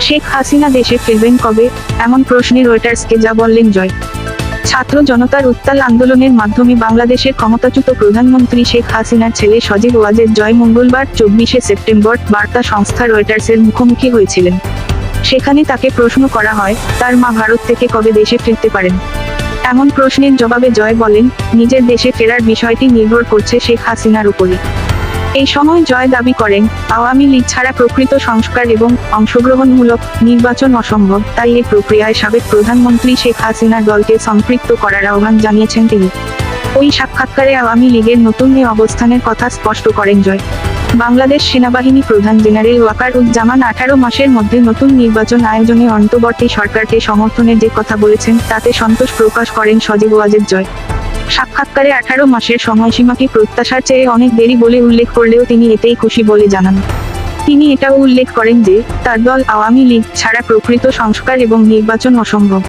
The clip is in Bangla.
শেখ হাসিনা দেশে ফিরবেন কবে? এমন প্রশ্নে রয়টার্সকে যা বললেন জয়। ছাত্র জনতার উত্তাল আন্দোলনের মাধ্যমে বাংলাদেশের ক্ষমতাচ্যুত প্রধানমন্ত্রী শেখ হাসিনার ছেলে সজীব ওয়াজেদ জয় মঙ্গলবার, চব্বিশে সেপ্টেম্বর, বার্তা সংস্থা রয়টার্সের মুখোমুখি হয়েছিলেন। সেখানে তাকে প্রশ্ন করা হয়, তার মা ভারত থেকে কবে দেশে ফিরতে পারেন? এমন প্রশ্নের জবাবে জয় বলেন, নিজের দেশে ফেরার বিষয়টি নির্ভর করছে শেখ হাসিনার উপরে এই সময় জয় দাবি করেন, আওয়ামী লীগ ছাড়া প্রকৃত সংস্কার এবং অংশগ্রহণমূলক নির্বাচন অসম্ভব, তাই এই প্রক্রিয়ায় সাবেক প্রধানমন্ত্রী শেখ হাসিনার দলকে সম্পৃক্ত করার আহ্বান জানিয়েছেন তিনি। ওই সাক্ষাৎকারে আওয়ামী লীগের নতুন এ অবস্থানের কথা স্পষ্ট করেন জয়। বাংলাদেশ সেনাবাহিনী প্রধান জেনারেল ওয়াকার উজ্জামান আঠারো মাসের মধ্যে নতুন নির্বাচন আয়োজনে অন্তর্বর্তী সরকারকে সমর্থনের যে কথা বলেছেন, তাতে সন্তোষ প্রকাশ করেন সজীব ওয়াজেদ জয়। সাক্ষাৎকারে আঠারো মাসের সময়সীমাকে প্রত্যাশার চেয়ে অনেক দেরি বলে উল্লেখ করলেও তিনি এতেই খুশি বলে জানান। তিনি এটাও উল্লেখ করেন যে, তার দল আওয়ামী লীগ ছাড়া প্রকৃত সংস্কার এবং নির্বাচন অসম্ভব।